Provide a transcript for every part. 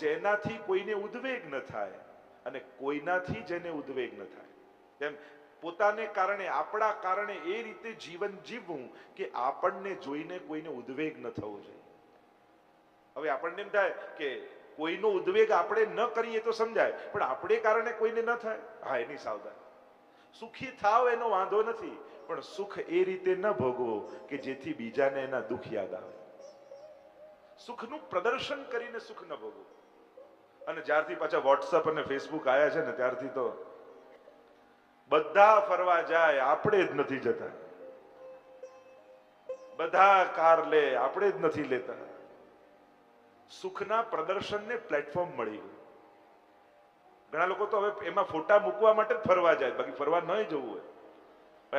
જેનાથી કોઈને ઉદ્વેગ ન થાય અને કોઈનાથી જેને ઉદ્વેગ ન થાય. તેમ પોતાને કારણે, આપણા કારણે એ રીતે જીવન જીવવું કે આપણને જોઈને કોઈને ઉદ્વેગ ન થવો જોઈએ. હવે આપણને એમ થાય કે કોઈનો ઉદ્વેગ આપણે ન કરીએ તો સમજાય, પણ આપણે કારણે કોઈને ન થાય? હા, એની સાવધાન. સુખી થાવ એનો વાંધો નથી, પણ સુખ એ રીતે ન ભોગવો કે જેથી બીજાને એના દુઃખ યાદ આવે. સુખનું પ્રદર્શન કરીને સુખ ન ભોગવો. અને જ્યારથી પાછા વોટ્સઅપ અને ફેસબુક આવ્યા છે ને, ત્યારથી તો બધા ફરવા જાય, આપણે જ નથી જતા. બધા કાર લે, આપણે જ નથી લેતા. સુખના પ્રદર્શનને પ્લેટફોર્મ મળી ગયું. ઘણા લોકો તો હવે એમાં ફોટા મૂકવા માટે જ ફરવા જાય, બાકી ફરવા ન જવું હોય.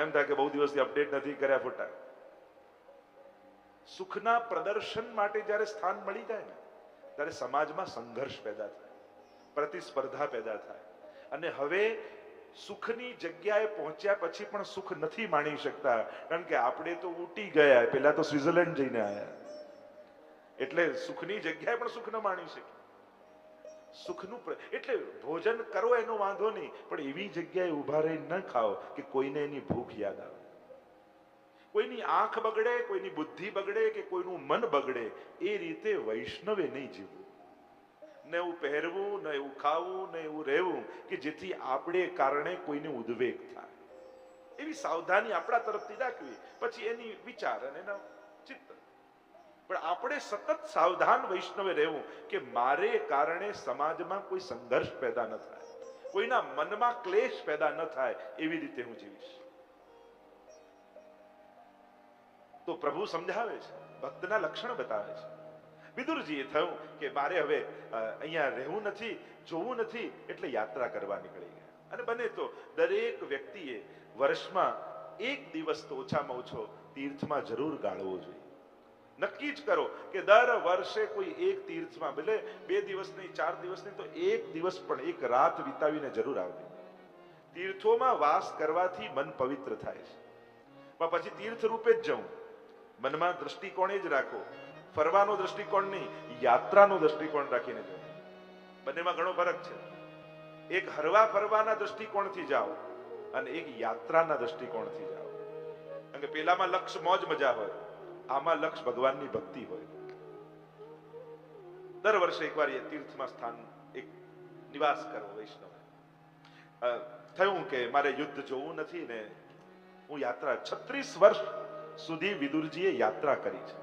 એમ થાય કે બહુ દિવસથી અપડેટ નથી કર્યા ફોટા. સુખના પ્રદર્શન માટે જ્યારે સ્થાન મળી જાય ને ત્યારે સમાજમાં સંઘર્ષ પેદા થાય, પ્રતિસ્પર્ધા પેદા થાય. અને હવે સુખની જગ્યાએ પહોંચ્યા પછી પણ સુખ નથી માણી શકતા, કારણ કે આપણે તો ઉટી ગયા પેલા તો સ્વિટરલેન્ડ જઈને આવ્યા એટલે સુખની જગ્યાએ પણ સુખ ન માણી શકે. સુખનું એટલે ભોજન કરો એનો વાંધો નહીં, પણ એવી જગ્યાએ ઊભા રહી ન ખાઓ કે કોઈને એની ભૂખ યાદ આવે. કોઈની આંખ બગડે, કોઈની બુદ્ધિ બગડે કે કોઈનું મન બગડે, એ રીતે વૈષ્ણવે નહીં જીવવું. ને એવું પહેરવું, ને એવું ખાવું, ને એવું રહેવું કે જેથી આપણે કારણે કોઈને ઉદ્વેગ થાય. એવી સાવધાની આપણા તરફથી રાખવી. પછી એની વિચાર અને એના ચિત્ત પણ આપણે સતત સાવધાન વૈષ્ણવે રહેવું કે મારે કારણે સમાજમાં કોઈ સંઘર્ષ પેદા ન થાય. કોઈના મનમાં ક્લેશ પેદા ન થાય એવી રીતે હું જીવીશ. તો પ્રભુ સમજાવે છે, ભક્તના લક્ષણ બતાવે છે. વિદુરજીએ થયું કે મારે હવે અહીંયા રહેવું નથી, જોવું નથી, એટલે યાત્રા કરવા નીકળી ગયા. અને બને તો દરેક વ્યક્તિએ વર્ષમાં એક દિવસ તો ઓછામાં ઓછો તીર્થમાં જરૂર ગાળવો જોઈએ. નક્કી જ કરો કે દર વર્ષે કોઈ એક તીર્થમાં, ભલે બે દિવસ નહીં, ચાર દિવસ નહીં, તો એક દિવસ પણ, એક રાત વિતાવીને જરૂર આવવી તીર્થોમાં વાસ કરવાથી મન પવિત્ર થાય છે. પણ પછી તીર્થ રૂપે જ જવું. મનમાં દ્રષ્ટિકોણ જ રાખો. ફરવાનો દ્રષ્ટિકોણ નહીં, યાત્રાનો દ્રષ્ટિકોણ રાખીને જાઓ. બંનેમાં ઘણો ફરક છે. એક હરવા ફરવાના દ્રષ્ટિકોણથી જાઓ અને એક યાત્રાના દ્રષ્ટિકોણથી જાઓ. કારણ કે પેલામાં લક્ષ મોજ મજા હોય, આમાં લક્ષ ભગવાનની ભક્તિ હોય. દર વર્ષે એકવાર એ તીર્થમાં સ્થાન, એક નિવાસ કરવો વૈષ્ણવ. થયું કે મારે યુદ્ધ જોવું નથી ને હું યાત્રા છત્રીસ વર્ષ સુધી વિદુરજીએ યાત્રા કરી છે.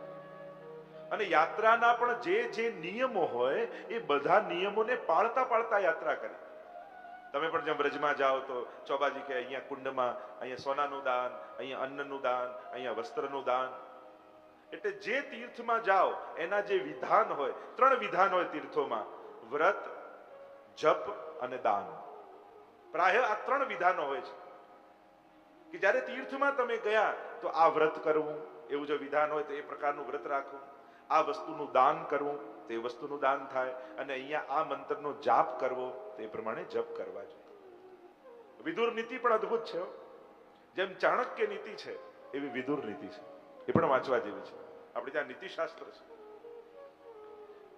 અને યાત્રાના પણ જે જે નિયમો હોય, એ બધા નિયમોને પાળતા પાળતા યાત્રા કરી. તમે પણ જેમ વ્રજમાં જાઓ તો ચોબાજી કે અહીંયા કુંડમાં અહીંયા સોનાનું દાન, અહીંયા અન્નનું દાન, અહીંયા વસ્ત્રનું દાન. એટલે જે તીર્થમાં જાઓ, એના જે વિધાન હોય, ત્રણ વિધાન હોય તીર્થોમાં. વ્રત, જપ અને દાન. પ્રાય આ ત્રણ વિધાનો હોય છે. કે જ્યારે તીર્થમાં તમે ગયા, તો આ વ્રત કરવું, એવું જો વિધાન હોય તો એ પ્રકારનું વ્રત રાખવું. આ વસ્તુનું દાન કરવું, તો વસ્તુનું દાન થાય. અને અહીંયા આ મંત્રનો જાપ કરવો, તો પ્રમાણે જપ કરવા જોઈએ. વિદુર નીતિ પણ અદ્ભુત છે જેમ ચાણક્ય નીતિ છે, એવી વિદુર નીતિ છે. એ પણ વાંચવા જેવી છે. આપણે ત્યાં નીતિશાસ્ત્ર છે.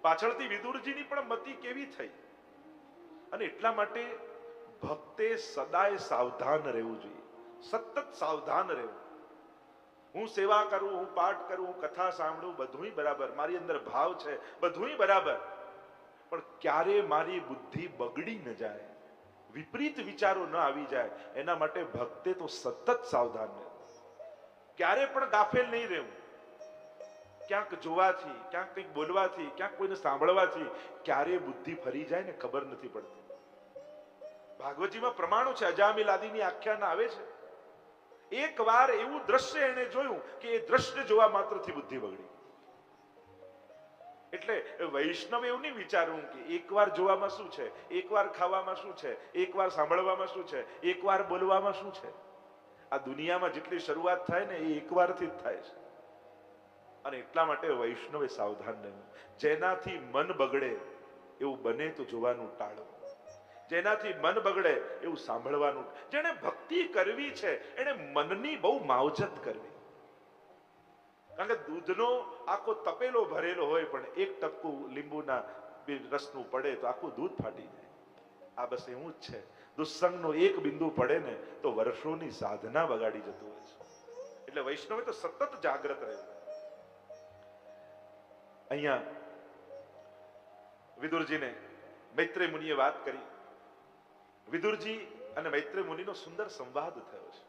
પાછળથી વિદુરજીની પણ મતિ કેવી થઈ? અને એટલા માટે ભક્તે સદાય સાવધાન રહેવું જોઈએ. સતત સાવધાન રહેવું. હું સેવા કરું, હું પાઠ કરું, હું કથા સાંભળું, બધુંય બરાબર. મારી અંદર ભાવ છે, બધુંય બરાબર. પણ ક્યારે મારી બુદ્ધિ બગડી ન જાય, વિપરીત વિચારો ન આવી જાય, એના માટે ભક્તે તો સતત સાવધાન રહેવું. ક્યારે પણ ગાફેલ નહીં રહેવું. ક્યાંક જોવાથી, ક્યાંક કંઈક બોલવાથી, ક્યાંક કોઈને સાંભળવાથી ક્યારે બુદ્ધિ ફરી જાય ને ખબર નથી પડતી. ભાગવતજીમાં પ્રમાણો છે, અજામિલ આદિની આખ્યાન આવે છે. એક વાર એવું દ્રશ્ય એને જોયું કે એ દ્રશ્ય જોવા માત્રથી બુદ્ધિ બગડી. એટલે વૈષ્ણવ એવું નહીં વિચારવું કે એકવાર જોવામાં શું છે, એકવાર ખાવામાં શું છે, એકવાર સાંભળવામાં શું છે, એકવાર બોલવામાં શું છે. આ દુનિયામાં જેટલી શરૂઆત થાય ને એ એકવારથી જ થાય છે. અને એટલા માટે વૈષ્ણવે સાવધાન રહેવું. જેનાથી મન બગડે એવું બને તો જોવાનું ટાળો. જેનાથી મન બગડે એવું સાંભળવાનું. જેને ભક્તિ કરવી છે એને મનની બહુ માવજત કરવી. કારણ કે દૂધનો આખો તપેલો ભરેલો હોય પણ એક ટપકું લીંબુના રસનું પડે તો આખું દૂધ ફાટી જાય. આ બસ એવું જ છે. દુસ્સંગનો એક બિંદુ પડે ને તો વર્ષોની સાધના બગાડી જતું હોય છે. એટલે વૈષ્ણવે તો સતત જાગ્રત રહેવું. અહીંયા વિદુરજીને મૈત્રી મુનિએ વાત કરી. વિદુરજી અને મૈત્રેય મુનિનો સુંદર સંવાદ થયો છે.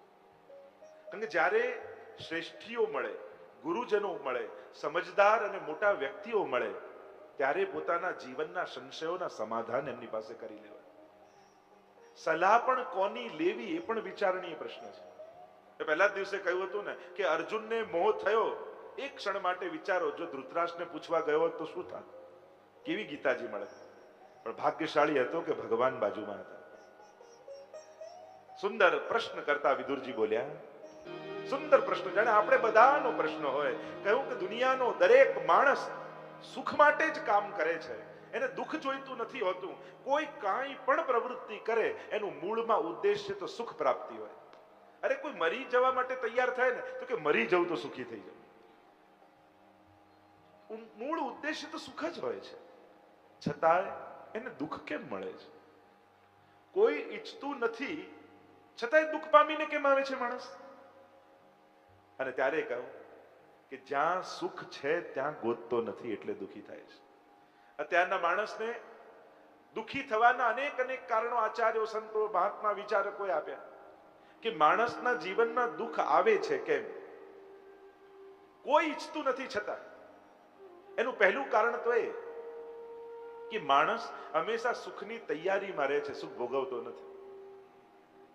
કારણ કે જ્યારે શ્રેષ્ઠીઓ મળે, ગુરુજનો મળે, સમજદાર અને મોટા વ્યક્તિઓ મળે, ત્યારે પોતાના જીવનના સંશયોના સમાધાન એમની પાસે કરી લેવાય. સલાહ પણ કોની લેવી એ પણ વિચારણીય પ્રશ્ન છે. પહેલા દિવસે કહ્યું હતું ને કે અર્જુનને મોહ થયો, એક ક્ષણ માટે વિચારો, જો ધૃતરાષ્ટ્રને પૂછવા ગયો તો શું થાય કેવી ગીતાજી મળે? પણ ભાગ્યશાળી હતો કે ભગવાન બાજુમાં હતા. સુંદર પ્રશ્ન કરતા વિદુરજી બોલ્યા, સુંદર પ્રશ્ન, જાણે આપણે બધાનો પ્રશ્ન હોય. કહ્યું કે દુનિયાનો દરેક માણસ સુખ માટે જ કામ કરે છે. એને દુઃખ જોઈતું નથી હોતું. કોઈ કાંઈ પણ પ્રવૃત્તિ કરે, એનું મૂળમાં ઉદ્દેશ્ય તો સુખ પ્રાપ્તિ હોય. અરે, કોઈ મરી જવા માટે તૈયાર થાય ને, તો કે મરી જવું તો સુખી થઈ જવું. મૂળ ઉદ્દેશ્ય તો સુખ જ હોય છે. છતાંય એને દુઃખ કેમ મળે છે? કોઈ ઈચ્છતું નથી છતાંય દુઃખ પામીને કેમ આવે છે માણસ? અને ત્યારે કહું કે જ્યાં સુખ છે, ત્યાં ગોતતો નથી એટલે દુઃખી થાય છે. અત્યારના માણસને દુઃખી થવાના અનેક અનેક કારણો આચાર્યો, સંતો, મહાત્મા, વિચારકોએ આપ્યા કે માણસના જીવનમાં દુઃખ આવે છે કેમ? કોઈ ઈચ્છતું નથી છતાં. એનું પહેલું કારણ તો એ કે માણસ હંમેશા સુખની તૈયારીમાં રહે છે, સુખ ભોગવતો નથી.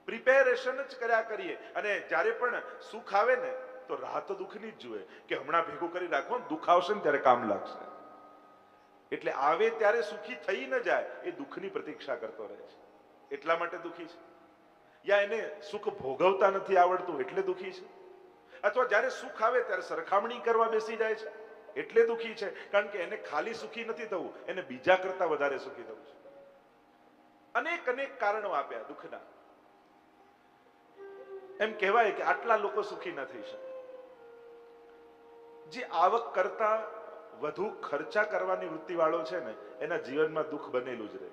પ્રિપેરેશન જ કર્યા કરીએ. અને જ્યારે પણ સુખ આવે ને, તો રાહત દુઃખની જ જુએ કે હમણાં ભેગું કરી રાખો દુઃખ આવશે ને ત્યારે કામ લાગશે. એટલે આવે ત્યારે સુખી થઈ ન જાય, એ દુઃખની પ્રતીક્ષા કરતો રહે છે. એટલા માટે દુઃખી છે. યા એને સુખ ભોગવતા નથી આવડતું, એટલે દુઃખી છે? અથવા જ્યારે સુખ આવે ત્યારે સરખામણી કરવા બેસી જાય છે? એટલે દુઃખી છે. કારણ કે એને ખાલી સુખી નથી થવું, એને બીજા કરતા વધારે સુખી થવું છે. અનેક અનેક કારણો આપ્યા દુઃખના. એમ કહેવાય કે આટલા લોકો સુખી ન થઈ શકે. જે આવક કરતા વધુ ખર્ચા કરવાની વૃત્તિવાળો છે ને, એના જીવનમાં દુઃખ બનેલું જ રહે.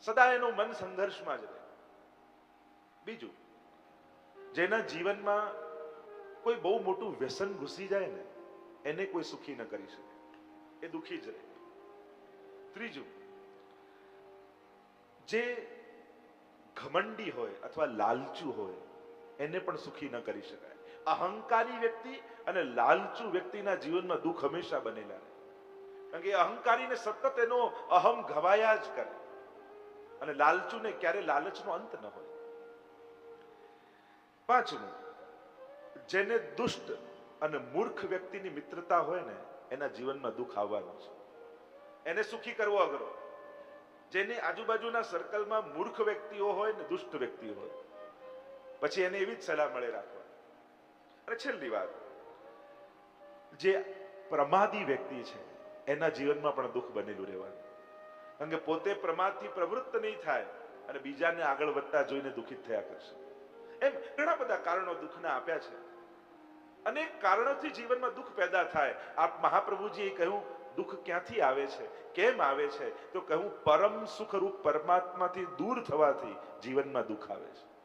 સદા એનું મન સંઘર્ષમાં જ રહે. બીજું, જેના જીવનમાં કોઈ બહુ મોટું વ્યસન ઘૂસી જાય ને, એને કોઈ સુખી ન કરી શકે. એ દુઃખી જ રહે. ત્રીજું, જે ઘમંડી હોય અથવા લાલચુ હોય, એને પણ સુખી ન કરી શકાય. અહંકારી વ્યક્તિ અને લાલચુ વ્યક્તિના જીવનમાં દુઃખ હંમેશા બનેલા રહે. કારણ કે અહંકારીને સતત એનો અહમ ઘવાયા જ કરે. અને લાલચુને ક્યારે લાલચનો અંત ન હોય. પાંચમું, જેને દુષ્ટ અને મૂર્ખ વ્યક્તિની મિત્રતા હોય ને, એના જીવનમાં દુઃખ આવવાનું છે. એને સુખી કરવો અઘરો. જેની આજુબાજુના સર્કલમાં મૂર્ખ વ્યક્તિઓ હોય ને દુષ્ટ વ્યક્તિઓ હોય, પછી એને એવી જ સલાહ મળે રાખવા અને છેલ્લી વાત, જે પ્રમાદી વ્યક્તિ છે, એના જીવનમાં પણ દુઃખ બનેલું રહેવાનું. કારણ કે પોતે પ્રમાદથી પ્રવૃત્ત નહીં થાય અને બીજાને આગળ વધતા જોઈને દુઃખિત થયા કરશે. એમ ઘણા બધા કારણો દુઃખના આપ્યા છે. અનેક કારણોથી જીવનમાં દુઃખ પેદા થાય. આપ મહાપ્રભુજીએ કહ્યું દુઃખ ક્યાંથી આવે છે? કેમ આવે છે? તો કહું પરમ સુખરૂપ પરમાત્માથી દૂર થવાથી જીવનમાં દુઃખ આવે છે.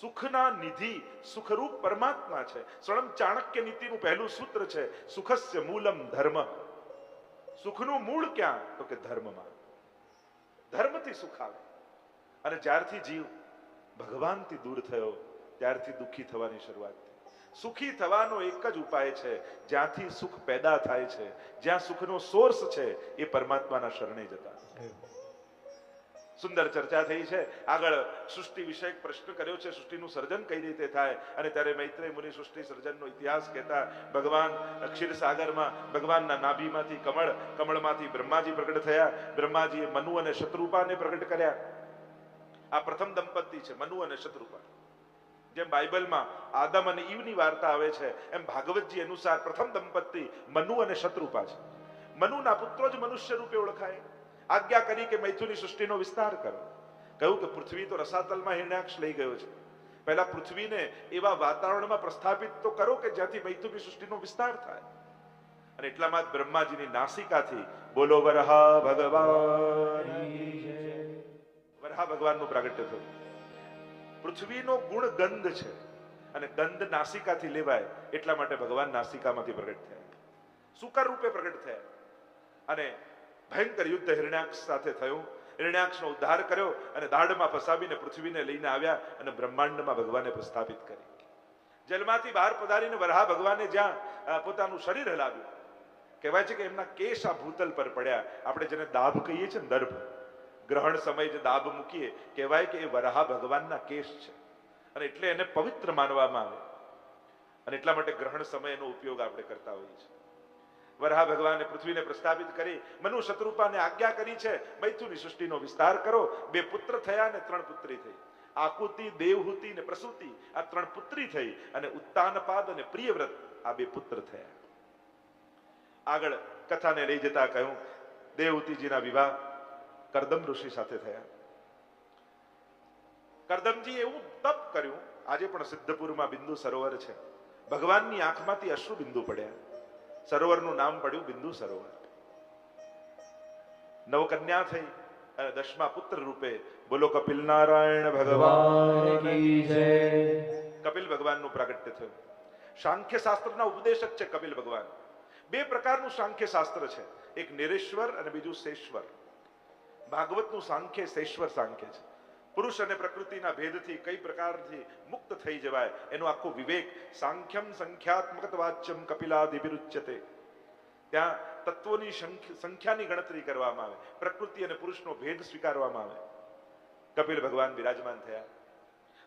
સુખના નિધિ સુખરૂપ પરમાત્મા છે. સ્વયં ચાણક્ય નીતિનું પહેલું સૂત્ર છે, સુખસ્ય મૂલમ ધર્મ. સુખનું મૂળ ક્યાં? તો કે ધર્મમાં. ધર્મથી સુખ આવે. અને જ્યારથી જીવ ભગવાનથી દૂર થયો, ત્યારથી દુઃખી થવાની શરૂઆત સુખી થવાનો એક જ ઉપાય છે. જ્યાંથી સુખ પેદા થાય છે, જ્યાં સુખનો સોર્સ છે, એ પરમાત્માના શરણે જતા સુંદર ચર્ચા થઈ છે. આગળ સૃષ્ટિ વિષયક પ્રશ્ન કર્યો છે. સૃષ્ટિનું સર્જન કઈ રીતે થાય? અને ત્યારે મૈત્રેય મુનિ સૃષ્ટિ સર્જનનો ઇતિહાસ કહેતા, ભગવાન ક્ષીરસાગરમાં ભગવાનના નાભીમાંથી કમળ, કમળમાંથી બ્રહ્માજી પ્રગટ થયા. બ્રહ્માજીએ મનુ અને શત્રુપાને પ્રગટ કર્યા. આ પ્રથમ દંપતી છે, મનુ અને શત્રુપા. જેમ બાઇબલમાં આદમ અને ઈવની વાર્તા આવે છે એમ ભાગવતજી અનુસાર પ્રથમ દંપતી મનુ અને શત્રુપા છે. મનુના પુત્રો જ મનુષ્ય રૂપે ઓળખાય. આજ્ઞા કરી કે મૈથુની સૃષ્ટિનો વિસ્તાર કરો. કહ્યું કે પૃથ્વી તો રસાતલમાં હિરણાક્ષ લઈ ગયો છે. પહેલા પૃથ્વીને એવા વાતાવરણમાં પ્રસ્થાપિત તો કરો કે જ્યાંથી મૈથુની સૃષ્ટિનો વિસ્તાર થાય. અને એટલામાં જ બ્રહ્માજીની નાસિકાથી બોલો વરહા ભગવાન. વરહા ભગવાનનું પ્રાગટ્ય થયું. પૃથ્વીનો ગુણ ગંધ છે. અને ગંધ નાસિકાથી લેવાય એટલા માટે ભગવાન નાસિકામાંથી પ્રગટ થયા. સુકર રૂપે પ્રગટ થયા. અને ભયંકર યુદ્ધ હિરણ્યાક્ષ સાથે થયું. હિરણ્યાક્ષનો ઉદ્ધાર કર્યો અને દાઢમાં ફસાવીને પૃથ્વીને લઈને આવ્યા અને બ્રહ્માંડમાં ભગવાને પ્રસ્થાપિત કરી. જેલમાંથી બહાર પધારીને વરહા ભગવાને જ્યાં પોતાનું શરીર હલાવ્યું. કહેવાય છે કે એમના કેશ આ ભૂતલ પર પડ્યા. આપણે જેને દાભ કહીએ છીએ ને દર્ભ. ગ્રહણ સમયે જે દાબ મૂકીએ, કહેવાય કે એ વરાહ ભગવાનના કેશ છે. અને એટલે એને પવિત્ર માનવામાં આવે. અને એટલા માટે ગ્રહણ સમયનો ઉપયોગ આપણે કરતા હોઈએ છીએ. વરહા ભગવાને પૃથ્વીને પ્રસ્થાપિત કરી, મનુ શત્રુપાને આજ્ઞા કરી છે, મૈથુની સૃષ્ટિનો વિસ્તાર કરો. બે પુત્ર થયા અને ત્રણ પુત્રી થઈ. આકુતિ, દેવહૂતિ ને પ્રસૂતિ, આ ત્રણ પુત્રી થઈ અને ઉત્તાનપાદ અને પ્રિયવ્રત આ બે પુત્ર થયા. આગળ કથાને લઈ જતા કહ્યું, દેવહૂતિજીના વિવાહ કરદમ ઋષિ સાથે થયા. કરદમજી એવું તપ કર્યું આજે પણ સિદ્ધપુરમાં બિંદુ સરોવર છે. ભગવાનની આંખમાંથી અશ્રુ બિંદુ પડ્યા. સરોવરનું નામ પડ્યું બિંદુ સરોવર. નવકન્યા થઈ અને દશમા પુત્ર રૂપે બોલો કપિલ નારાયણ ભગવાન કપિલ ભગવાનનું પ્રાગટ્ય થયું. સાંખ્ય શાસ્ત્રના ઉપદેશક છે કપિલ ભગવાન. બે પ્રકારનું સાંખ્ય શાસ્ત્ર છે. એક નિરેશ્વર અને બીજું શેશ્વર. ભાગવતનું સાંખ્ય શેશ્વર સાંખ્ય છે. પુરુષ અને પ્રકૃતિના ભેદથી કઈ પ્રકારથી મુક્ત થઈ જવાય, એનો આખો વિવેક સાંખ્યમ સંખ્યાત્મક વાચ્યમ કપિલાદિવિરુચ્યતે ત્યાં તત્વોની સંખ્ય- સંખ્યાની ગણતરી કરવામાં આવે, પ્રકૃતિ અને પુરુષનો ભેદ સ્વીકારવામાં આવે. કપિલ ભગવાન બિરાજમાન થયા.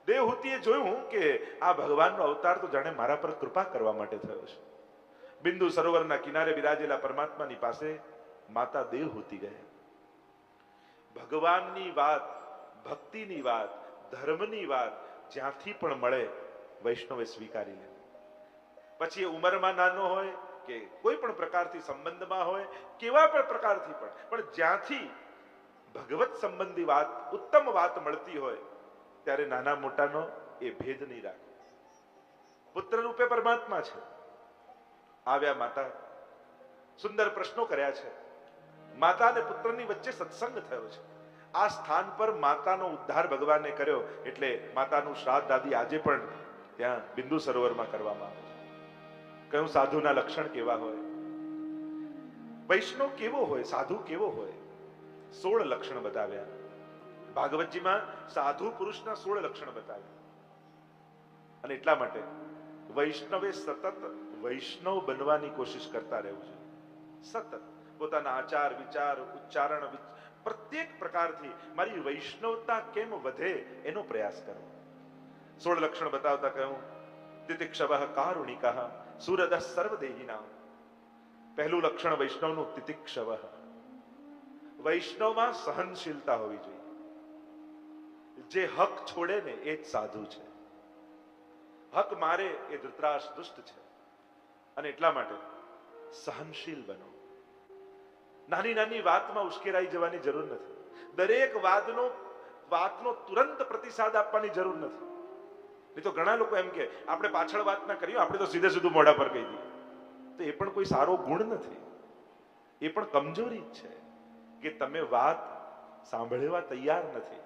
દેવહૂતિએ જોયું કે આ ભગવાનનો અવતાર તો જાણે મારા પર કૃપા કરવા માટે થયો છે. બિંદુ સરોવરના કિનારે બિરાજેલા પરમાત્માની પાસે માતા દેવહૂતિ ગયા ભગવાનની વાત, ભક્તિની વાત, ધર્મની વાત જ્યાંથી પણ મળે, વૈષ્ણવે સ્વીકારી લે. પછી એ ઉંમરમાં નાનો હોય કે કોઈ પણ પ્રકારથી સંબંધમાં હોય, કેવા પણ પ્રકારથી પણ પણ જ્યાંથી ભગવત સંબંધી વાત, ઉત્તમ વાત મળતી હોય, ત્યારે નાના મોટાનો એ ભેદ નહીં રાખે. પુત્ર રૂપે પરમાત્મા છે. આવ્યા માતા, સુંદર પ્રશ્નો કર્યા છે. માતા અને પુત્રની વચ્ચે સત્સંગ થયો છે. આ સ્થાન પર માતાનો ઉદ્ધાર ભગવાને કર્યો એટલે માતાનું શ્રાદ્ધ આદિ આજે પણ ત્યાં બિંદુ સરોવરમાં કરવામાં આવે છે. કયું સાધુના લક્ષણ કેવા હોય? વૈષ્ણવ કેવો હોય? સાધુ કેવો હોય? સોળ લક્ષણ બતાવ્યા. ભાગવતજીમાં સાધુ પુરુષના સોળ લક્ષણ બતાવ્યા. અને એટલા માટે વૈષ્ણવે સતત વૈષ્ણવ બનવાની કોશિશ કરતા રહેવું છે સતત. પોતાના આચાર, વિચાર, ઉચ્ચારણ પ્રત્યેક પ્રકારથી મારી વૈષ્ણવતા કેમ વધે એનો પ્રયાસ કરવો સોળ લક્ષણ બતાવતા કહ્યું તિતિક્ષવ કારુણિકા સુરદ સર્વદેહિના. પહેલું લક્ષણ વૈષ્ણવનું તિતિક્ષવ. વૈષ્ણવમાં સહનશીલતા હોવી જોઈએ. જે હક છોડે ને એ જ સાધુ છે. હક મારે એ ધૃતરાશ દુષ્ટ છે. અને એટલા માટે સહનશીલ બનો. નાની નાની વાતમાં ઉશ્કેરાઈ જવાની જરૂર નથી. દરેક વાતનો વાતનો તુરંત પ્રતિસાદ આપવાની જરૂર નથી. નહીં તો ઘણા લોકો એમ કે, આપણે પાછળ વાત ના કરીએ આપણે તો સીધે સીધું મોઢા પર કહી દઈએ. તો એ પણ કોઈ સારો ગુણ નથી. એ પણ કમજોરી જ છે કે તમે વાત સાંભળવા તૈયાર નથી.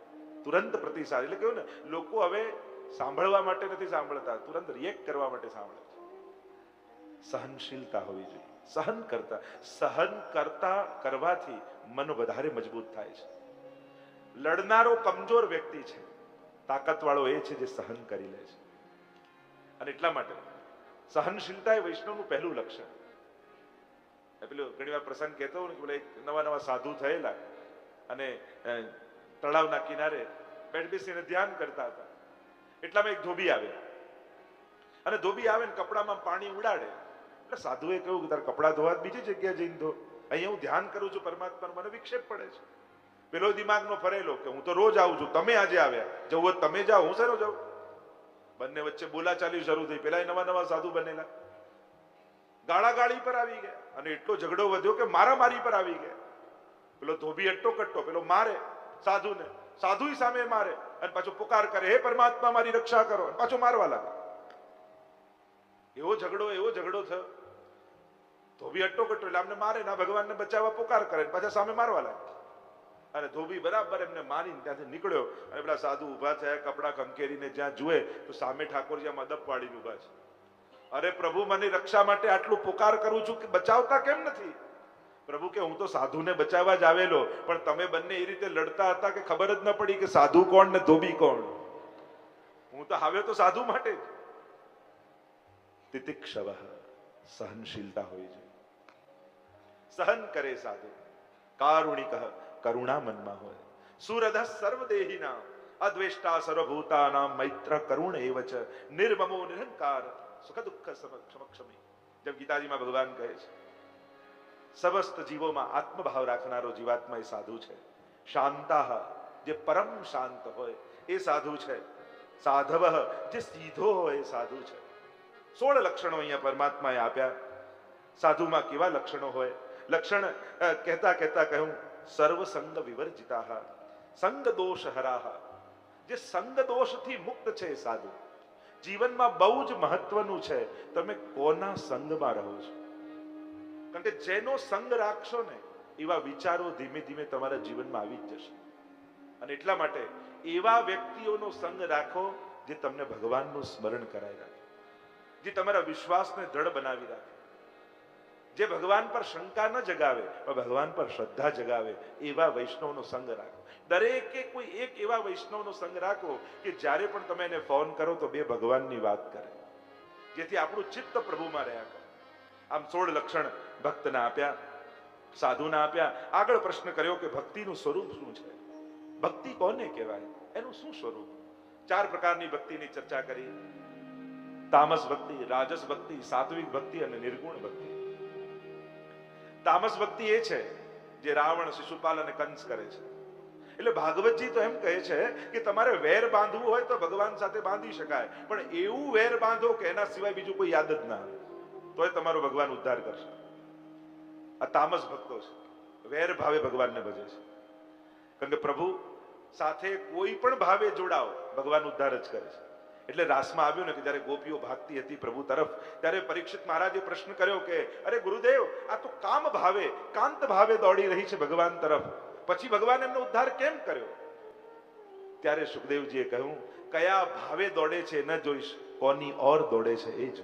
તુરંત પ્રતિસાદ, એટલે કહ્યું ને, લોકો હવે સાંભળવા માટે નથી સાંભળતા, તુરંત રિએક્ટ કરવા માટે સાંભળે છે. સહનશીલતા હોવી જોઈએ. સહન કરતા સહન કરતા કરવાથી મન વધારે મજબૂત થાય છે. લડનારો કમજોર વ્યક્તિ છે. તાકાતવાળો એ છે જે સહન કરી લે છે. અને એટલા માટે સહનશીલતા એ વૈષ્ણવનું પહેલું લક્ષણ. પેલો ઘણી વાર પ્રસંગ કહેતો હોય ને કે એક નવા નવા સાધુ થયેલા અને તળાવના કિનારે બેઠ બેસીને ધ્યાન કરતા હતા. એટલામાં એક ધોબી આવે. અને ધોબી આવે ને કપડામાં પાણી ઉડાડે. એટલે સાધુએ કહ્યું કે તારે કપડા ધોવા બીજી જગ્યાએ જઈને ધો. અહીંયા હું ધ્યાન કરું છું પરમાત્મા મને વિક્ષેપ પડે છે. પેલો દિમાગનો ફરેલો કે હું તો રોજ આવું છું, તમે આજે આવ્યા. જવું તમે જાઓ, હું સારો જાઉં? બંને વચ્ચે બોલાચાલી શરૂ થઈ. પેલા નવા નવા સાધુ બનેલા. ગાળાગાળી પર આવી ગયા. અને એટલો ઝઘડો વધ્યો કે મારામારી પર આવી ગયા. પેલો ધોબી અટ્ટો કટ્ટો પેલો મારે સાધુને. સાધુ સામે મારે અને પાછો પુકાર કરે, હે પરમાત્મા, મારી રક્ષા કરો. પાછો મારવા લાગે એવો ઝઘડો એવો ઝઘડો થયો. ધોબી અટ્ટો કટ્ટો એટલે આમને મારે ના ભગવાનને બચાવવા પોકાર કરે પાછા સામે મારવા લાગે અને ધોબી બરાબર એમને મારીને ત્યાંથી નીકળ્યો અને પેલા સાધુ ઊભા થયા, કપડા ખંખેરીને જ્યાં જુએ, તો સામે ઠાકોરજી આમ અદબ પાડીને ઊભા છે. અરે પ્રભુ, મને રક્ષા માટે આટલું પોકાર કરું છું કે બચાવતા કેમ નથી? પ્રભુ કે, હું તો સાધુને બચાવવા જ આવેલો, પણ તમે બંને એ રીતે લડતા હતા કે ખબર જ ન પડી કે સાધુ કોણ ને ધોબી કોણ? હું તો આવ્યો તો સાધુ માટે તિતિક્ષવ સહનશીલતા હોય છે. સહન કરે સાધુ. કારુણિક કરુણા મનમાં હોય. સુરદ સર્વદેહીના અદ્વેષ્ટા સર્વભૂતાના મૈત્ર કરુણ એવ ચ નિર્મમો નિરંકાર સુખ દુઃખ સમક્ષમી. જેમ ગીતાજીમાં ભગવાન કહે છે, સમસ્ત જીવોમાં આત્મભાવ રાખનારો જીવાત્મા એ સાધુ છે. શાંતા જે પરમ શાંત હોય, એ સાધુ છે. સાધવ, જે સીધો હોય, એ સાધુ છે. સોળ લક્ષણો અહીંયા પરમાત્માએ આપ્યા. સાધુમાં કેવા લક્ષણો હોય? લક્ષણ કહેતા કહેતા કહ્યું સર્વ સંગ વિવર્જિતા સંગ દોષ હરાહ જે સંગ દોષથી મુક્ત છે સાધુ. જીવનમાં બહુ જ મહત્વનું છે, તમે કોના સંગમાં રહો છો? કારણ કે જેનો સંગ રાખશો ને, એવા વિચારો ધીમે ધીમે તમારા જીવનમાં આવી જ જશે. અને એટલા માટે એવા વ્યક્તિઓનો સંગ રાખો, જે તમને ભગવાનનું સ્મરણ કરાવી રાખે. જે તમારા વિશ્વાસને દ્રઢ બનાવી રાખે. જે ભગવાન પર શંકા ન જગાવે, પણ ભગવાન પર શ્રદ્ધા જગાવે, એવા વૈષ્ણવનો સંગ રાખો. દરેકે કોઈ એક એવા વૈષ્ણવનો સંગ રાખો કે જ્યારે પણ તમે એને ફોન કરો તો બે ભગવાનની વાત કરે. જેથી આપણું ચિત્ત પ્રભુમાં રહ્યા કરે. આમ સોળ લક્ષણ ભક્તના આપ્યા, સાધુના આપ્યા. આગળ પ્રશ્ન કર્યો કે ભક્તિનું સ્વરૂપ શું છે? ભક્તિ કોને કહેવાય? એનું શું સ્વરૂપ? ચાર પ્રકારની ભક્તિની ચર્ચા કરી. તામસ ભક્તિ, રાજસ ભક્તિ, સાત્વિક ભક્તિ અને નિર્ગુણ ભક્તિ. તામસ ભક્તિ એ છે જે રાવણ, શિશુપાલ અને કંસ કરે છે. એટલે ભાગવતજી તો એમ કહે છે કે તમારે વેર બાંધવું હોય તો ભગવાન સાથે બાંધી શકાય, પણ એવું વેર બાંધો કે એના સિવાય બીજું કોઈ યાદ જ ના તોય તમારો ભગવાન ઉદ્ધાર કરશે. આ તામસ ભક્તો છે. વેર ભાવે ભગવાનને ભજે છે. કારણ કે પ્રભુ સાથે કોઈ પણ ભાવે જોડાઓ, ભગવાન ઉદ્ધાર જ કરે છે. એટલે રાસમાં આવ્યું ને કે જ્યારે ગોપીઓ ભાગતી હતી પ્રભુ તરફ, ત્યારે પરીક્ષિત મહારાજે પ્રશ્ન કર્યો કે, અરે ગુરુદેવ, આ તો કામ ભાવે, કાંત ભાવે દોડી રહી છે ભગવાન તરફ. પછી ભગવાન એમનો ઉદ્ધાર કેમ કર્યો? ત્યારે સુખદેવજીએ કહ્યું, કયા ભાવે દોડે છે ન જોઈશ, કોની ઓર દોડે છે એ જો.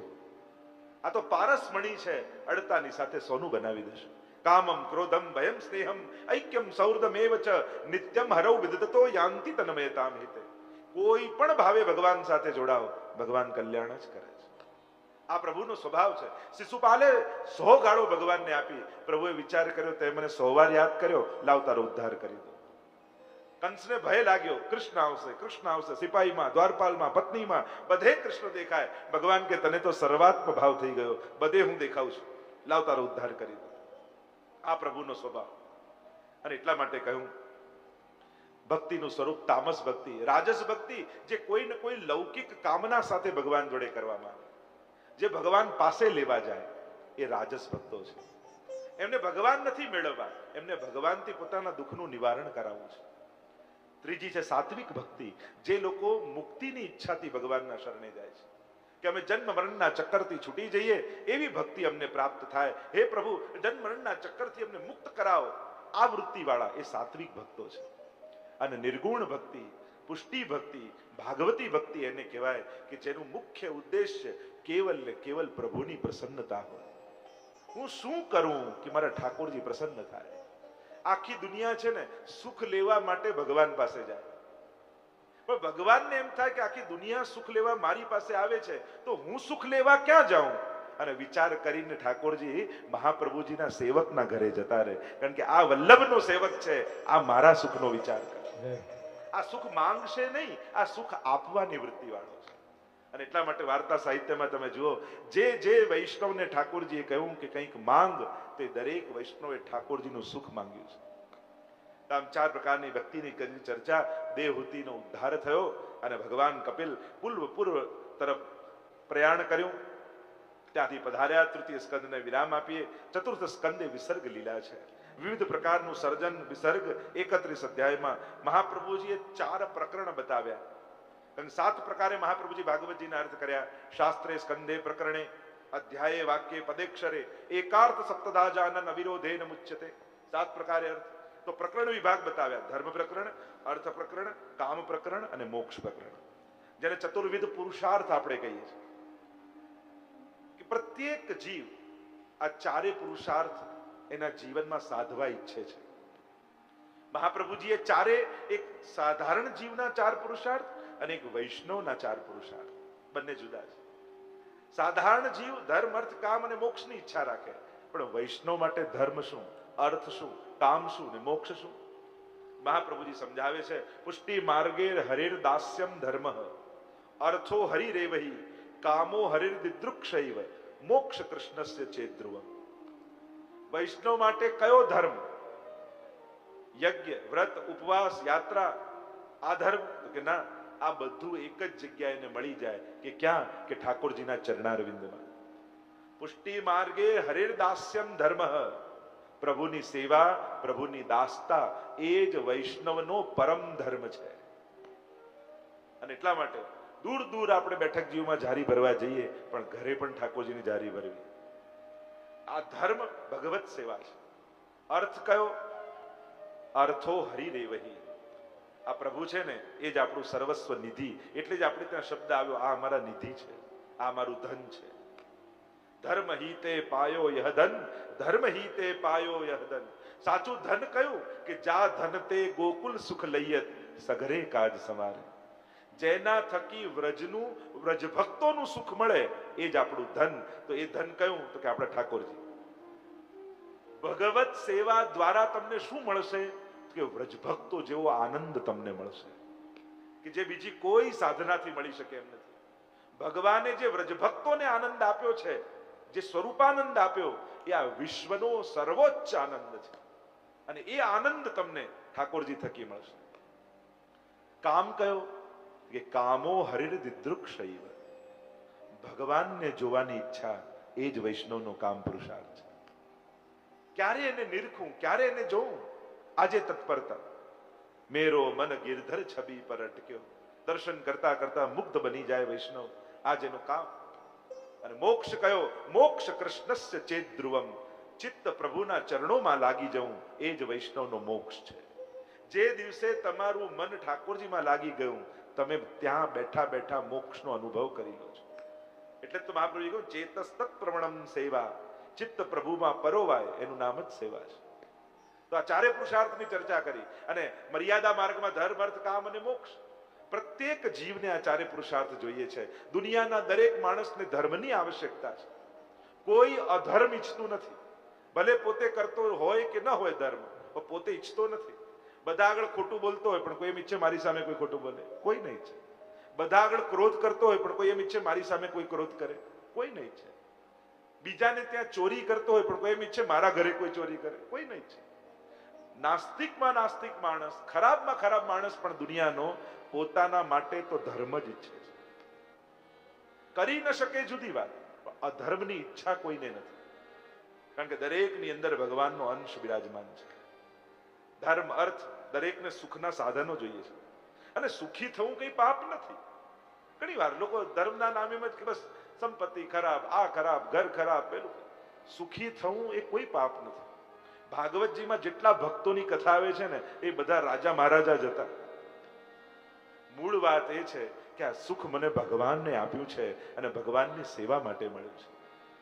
આ તો પારસમણી છે, અડતાની સાથે સોનું બનાવી દેશે. કામમ ક્રોધમ ભયમ સ્નેહમ, ઐક્યમ સૌર્ધમેવ ચ, નિત્યમ હરૌ વિદતો યાંતિ તન્મયતામ હિતે. કોઈ પણ ભાવે ભગવાન સાથે જોડાઓ, ભગવાન કલ્યાણ જ કરે છે. આ પ્રભુનો સ્વભાવ છે. શિશુપાલે સો ગાળો ભગવાનને આપી. પ્રભુએ વિચાર કર્યો, તે મને સો વાર યાદ કર્યો, લાવ તારો ઉદ્ધાર કરી દો કંસને ભય લાગ્યો, કૃષ્ણ આવશે કૃષ્ણ આવશે સિપાહીમાં દ્વારપાલમાં, પત્નીમાં, બધે કૃષ્ણ દેખાય. ભગવાન કે તને તો સર્વાત્મ ભાવ થઈ ગયો, બધે હું દેખાઉં છું. લાવ તારો ઉદ્ધાર કરી દો આ પ્રભુનો સ્વભાવ. અને એટલા માટે કહ્યું ભક્તિનું સ્વરૂપ તામસ ભક્તિ, રાજસ ભક્તિ, જે કોઈ ને કોઈ લૌકિક કામના સાથે ભગવાન જોડે કરવામાં આવે. જે ભગવાન પાસે લેવા જાય, એ રાજસ ભક્તો છે. એમને ભગવાન નથી મેળવવા, એમને ભગવાનથી પોતાના દુઃખનું નિવારણ કરાવવું છે. ત્રીજી છે સાત્વિક ભક્તિ, જે લોકો મુક્તિની ઈચ્છાથી ભગવાનના શરણે જાય છે. કે અમે જન્મ મરણના ચક્કરથી છૂટી જઈએ, એવી ભક્તિ અમને પ્રાપ્ત થાય. હે પ્રભુ, જન્મ મરણના ચક્કરથી અમને મુક્ત કરાવો. આ વૃત્તિવાળા એ સાત્વિક ભક્તો છે. અને નિર્ગુણ ભક્તિ, પુષ્ટિ ભક્તિ, ભાગવતી ભક્તિ એને કહેવાય કે જેનું મુખ્ય ઉદ્દેશ્ય કેવલ ને કેવલ પ્રભુની પ્રસન્નતા હોય. હું શું કરું કે મારા ઠાકોરજી પ્રસન્ન થાય? આખી દુનિયા છે ને સુખ લેવા માટે ભગવાન પાસે જાય. પણ ભગવાનને એમ થાય કે આખી દુનિયા સુખ લેવા મારી પાસે આવે છે, તો હું સુખ લેવા ક્યાં જાઉં? અને વિચાર કરીને ઠાકોરજી મહાપ્રભુજીના સેવકના ઘરે જતા રહે. કારણ કે આ વલ્લભનો સેવક છે આ મારા સુખનો વિચાર કરે. આ સુખ માંગશે નહીં આ સુખ આપવાની વૃત્તિ વાળો છે. અને એટલા માટે વાર્તા સાહિત્યમાં તમે જુઓ જે જે વૈષ્ણવને ઠાકોરજીએ કહ્યું કે કંઈક માંગ તે દરેક વૈષ્ણવે ઠાકોરજીનું સુખ માંગ્યું છે. આમ ચાર પ્રકારની વ્યક્તિની કરી ચર્ચા દેહૂતિનો ઉદ્ધાર થયો અને ભગવાન કપિલ પૂર્વ પૂર્વ તરફ પ્રયાણ કર્યું. ત્યાંથી પધાર્યા, તૃતીય સ્કંદને વિરામ આપીએ, ચતુર્થ સ્કંદે વિસર્ગ લીલા છે. વિવિધ પ્રકારનું સર્જન, વિસર્ગ એકત્રીસ અધ્યાયમાં મહાપ્રભુજીએ ચાર પ્રકરણ બતાવ્યા. અને સાત પ્રકારે મહાપ્રભુજી ભાગવતજીના અર્થ કર્યા. શાસ્ત્રે સ્કંદે પ્રકરણે, અધ્યાયે વાક્ય પદેક્ષરે, એકાર્થ સપ્તદા જાનન અવિરોધેન મુચ્યતે. સાત પ્રકારે અર્થ. તો પ્રકરણ વિભાગ બતાવ્યા. ધર્મ પ્રકરણ, અર્થ પ્રકરણ, કામ પ્રકરણ અને મોક્ષ પ્રકરણ. જેને ચતુર્વિધ પુરુષાર્થ આપણે કહીએ છીએ. પ્રત્યેક જીવ આ ચારે પુરુષાર્થ એના જીવનમાં સાધવા ઈચ્છે છે. મહાપ્રભુજીએ ચારે એક સાધારણ જીવના ચાર પુરુષાર્થ અને એક વૈષ્ણવના ચાર પુરુષાર્થ. બંને જુદા છે. સાધારણ જીવ ધર્મ, અર્થ, કામ અને મોક્ષની ઈચ્છા રાખે. પણ વૈષ્ણવ માટે ધર્મ શું? અર્થ શું? કામ શું? ને મોક્ષ શું? મહાપ્રભુજી સમજાવે છે, પુષ્ટિ માર્ગે હરિર દાસ્યમ ધર્મ. અર્થો હરિરેવહી કામો હરિર દિદૃક્ષૈવ મોક્ષ કૃષ્ણસ્ય ચેદ્રુવ વૈષ્ણવ માટે કયો ધર્મ યજ્ઞ વ્રત ઉપવાસ યાત્રા આ ધર્મ કે ના આ બધું એક જ જગ્યાએ મળી જાય કે ક્યાં કે ઠાકોરજીના ચરણારવિંદમાં પુષ્ટિ માર્ગે હરિર્દાસ્યમ ધર્મ પ્રભુની સેવા પ્રભુની દાસતા એ જ વૈષ્ણવનો પરમ ધર્મ છે અને એટલા માટે દૂર દૂર આપણે બેઠક જીવમાં જારી ભરવા જઈએ, પણ ઘરે પણ ઠાકોરજીની જારી ભરવી. આ ધર્મ ભગવત સેવા છે. અર્થ કયો? અર્થો હરિરેવહી આ પ્રભુ છે ને, એ જ આપણું સર્વસ્વ નિધિ. એટલે જ આપણે ત્યાં શબ્દ આવ્યો, આ અમારા નિધિ છે. આ અમારું ધન છે. ધર્મ હિતે પાયો યહ ધન, ધર્મ હિતે પાયો યહ ધન. સાચું ધન કયું? કે જા ધન તે ગોકુલ સુખ લઈયત, સઘરે કાજ સમારે. જેના થકી વ્રજનું વ્રજ ભક્તોનું સુખ મળે, એ જ આપણું ધન. તો એ ધન કયું? તો કે આપણે ઠાકોરજી. ભગવત સેવા દ્વારા તમને શું મળશે? કે વ્રજ ભક્તો જેવો આનંદ તમને મળશે. કે જે બીજી કોઈ સાધનાથી મળી શકે એમ નથી. ભગવાને જે વ્રજ ભક્તોને આનંદ આપ્યો છે, જે સ્વરૂપાનંદ આપ્યો, એ આ વિશ્વનો સર્વોચ્ચ આનંદ છે. અને એ આનંદ તમને ઠાકોરજી થકી મળશે. કામ કયો? કે કામો હરિર દિદૃક્ષૈવ. ભગવાનને જોવાની ઈચ્છા એ જ વૈષ્ણવનો કામ પુરુષાર્થ છે. ક્યારે એને નિરખું, ક્યારે એને જોઉં? આજે તત્પરતા. મેરો મન ગિરધર છબી પર અટક્યો. દર્શન કરતા કરતા મુગ્ધ બની જાય વૈષ્ણવ. આજ એનું કામ. અને મોક્ષ કયો? મોક્ષ કૃષ્ણસ્ય ચેત ધ્રુવમ ચિત્ત પ્રભુના ચરણોમાં લાગી જવું એ જ વૈષ્ણવનો મોક્ષ છે. જે દિવસે તમારું મન ઠાકોરજીમાં લાગી ગયું તમે ત્યાં બેઠા બેઠા મોક્ષનો અનુભવ કરી લો છો. એટલે તો મહાપ્રભુ કહ્યું ચેતસ પ્રવણમ સેવા, ચિત્ત પ્રભુમાં પરોવાય, એનું નામ જ સેવા છે. તો આ ચારે પુરુષાર્થની ચર્ચા કરી અને મર્યાદા માર્ગમાં ધર્મ, અર્થ, કામ અને મોક્ષ. પ્રત્યેક જીવને આ ચારે પુરુષાર્થ જોઈએ છે. દુનિયાના દરેક માણસને ધર્મની આવશ્યકતા છે. કોઈ અધર્મ ઈચ્છતું નથી. ભલે પોતે કરતો હોય કે ન હોય ધર્મ પોતે ઈચ્છતો નથી. બધા આગળ ખોટું બોલતો હોય પણ કોઈ એમ ઈચ્છે મારી સામે કોઈ ખોટું બોલે. કોઈ નહીં છે બધા આગળ ક્રોધ કરતો હોય પણ કોઈ એમ ઈચ્છે મારી સામે કોઈ ક્રોધ કરે. કોઈ નહીં છે બીજાને ત્યાં ચોરી કરતો હોય પણ કોઈ એમ ઈચ્છે મારા ઘરે કોઈ ચોરી કરે. કોઈ નહીં છે નાસ્તિકમાં નાસ્તિક માણસ, ખરાબમાં ખરાબ માણસ પણ દુનિયાનો પોતાના માટે તો ધર્મ જ ઈચ્છે છે. કરી ન શકે જુદી વાત, પણ અધર્મની ઈચ્છા કોઈને નથી. કારણ કે દરેકની અંદર ભગવાનનો અંશ બિરાજમાન છે. ધર્મ અર્થ દરેકને સુખના સાધનો જોઈએ છે. અને સુખી થવું કઈ પાપ નથી. ઘણી વાર લોકો ધર્મના નામે જ બસ સંપત્તિ ખરાબ, આ ખરાબ, ઘર ખરાબ પેલું. સુખી થવું એ કોઈ પાપ નથી. ભાગવતજીમાં જેટલા ભક્તોની કથા આવે છે ને, એ બધા રાજા મહારાજા જ હતા. મૂળ વાત એ છે કે આ સુખ મને ભગવાનને આપ્યું છે અને ભગવાનની સેવા માટે મળ્યું છે.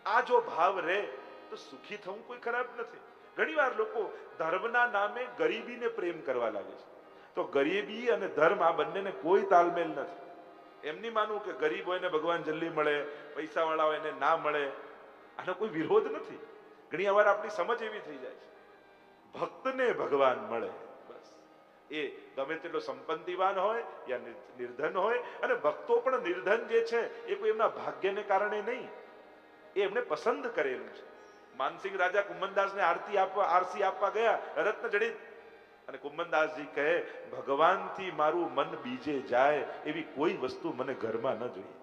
આ જો ભાવ રહે તો સુખી થવું કોઈ ખરાબ નથી. ઘણીવાર લોકો ધર્મના નામે ગરીબીને પ્રેમ કરવા લાગે છે. તો ગરીબી અને ધર્મ આ બંનેને કોઈ તાલમેલ નથી. એમની માનવું કે ગરીબ હોય ને ભગવાન જલ્દી મળે પૈસા વાળા હોય ને ના મળે, આનો કોઈ વિરોધ નથી. ઘણી વાર આપણી સમજ એવી થઈ જાય છે. ભક્તને ભગવાન મળે, બસ. એ ગમે તેટલો સંપત્તિવાન હોય યા નિર્ધન હોય, અને ભક્તો પણ નિર્ધન જે છે, એ કોઈ એમના ભાગ્યને કારણે નહીં. એ એમણે પસંદ કરેલું છે. માનસિંહ રાજા કુંભનદાસને આરતી આપવા આરસી આપવા ગયા, રત્ન જડિત. અને કુંભનદાસજી કહે, ભગવાનથી મારું મન બીજે જાય એવી કોઈ વસ્તુ મને ઘરમાં ન જોઈએ.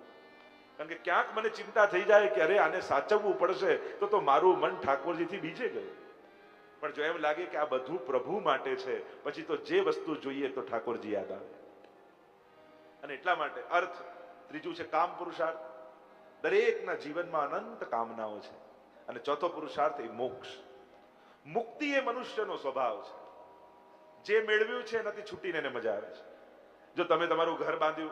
કારણ કે ક્યાંક મને ચિંતા થઈ જાય કે અરે, આને સાચવવું પડશે તો તો મારું મન ઠાકોરજીથી બીજે ગયું. પણ જો એમ લાગે કે આ બધું પ્રભુ માટે છે, પછી તો જે વસ્તુ જોઈએ તો ઠાકોરજી યાદ આવે. અને એટલા માટે અર્થ ત્રીજું છે કામ પુરુષાર્થ દરેકના જીવનમાં અનંત કામનાઓ છે. અને ચોથો પુરુષાર્થ એ મોક્ષ. મુક્તિ એ મનુષ્યનો સ્વભાવ છે. જે મેળવ્યું છે એનાથી છૂટીને એને મજા આવે છે. જો તમે તમારું ઘર બાંધ્યું,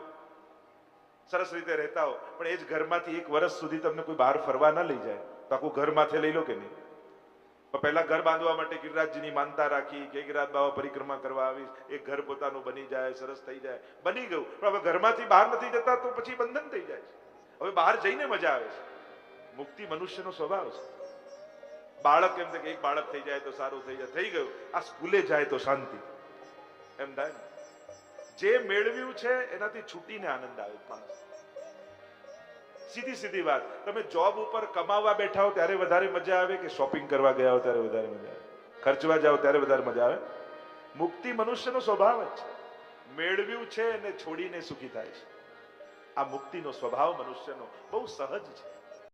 સરસ રીતે રહેતા હો, પણ એ જ ઘરમાંથી એક વર્ષ સુધી તમને કોઈ બહાર ફરવા ના લઈ જાય, તો આખું ઘર લઈ લો કે નહીં? પણ પહેલા ઘર બાંધવા માટે ગિરિરાજજીની માનતા રાખી કે ગિરિરાજ બાબા પરિક્રમા કરવા આવીશ એ ઘર પોતાનું બની જાય, સરસ થઈ જાય, બની ગયું. પણ હવે ઘરમાંથી બહાર નથી જતા તો પછી બંધન થઈ જાય છે. હવે બહાર જઈને મજા આવે છે. મુક્તિ મનુષ્યનો સ્વભાવ છે. બાળક એમ કે એક બાળક થઈ જાય તો સારું થઈ જાય. થઈ ગયું. આ સ્કૂલે જાય તો શાંતિ. એમ થાય જે મેળવ્યું છે એનાથી છૂટીને આનંદ આવે માણસ. સીધી સીધી વાત. તમે જોબ ઉપર કમાવા બેઠા હો ત્યારે વધારે મજા આવે કે શોપિંગ કરવા ગયા હો ત્યારે વધારે મજા આવે? ખર્ચવા જાઓ ત્યારે વધારે મજા આવે? મુક્તિ મનુષ્યનો સ્વભાવ જ છે. મેળવ્યું છે અને છોડીને સુખી થાય છે. આ મુક્તિનો સ્વભાવ મનુષ્યનો બહુ સહજ છે.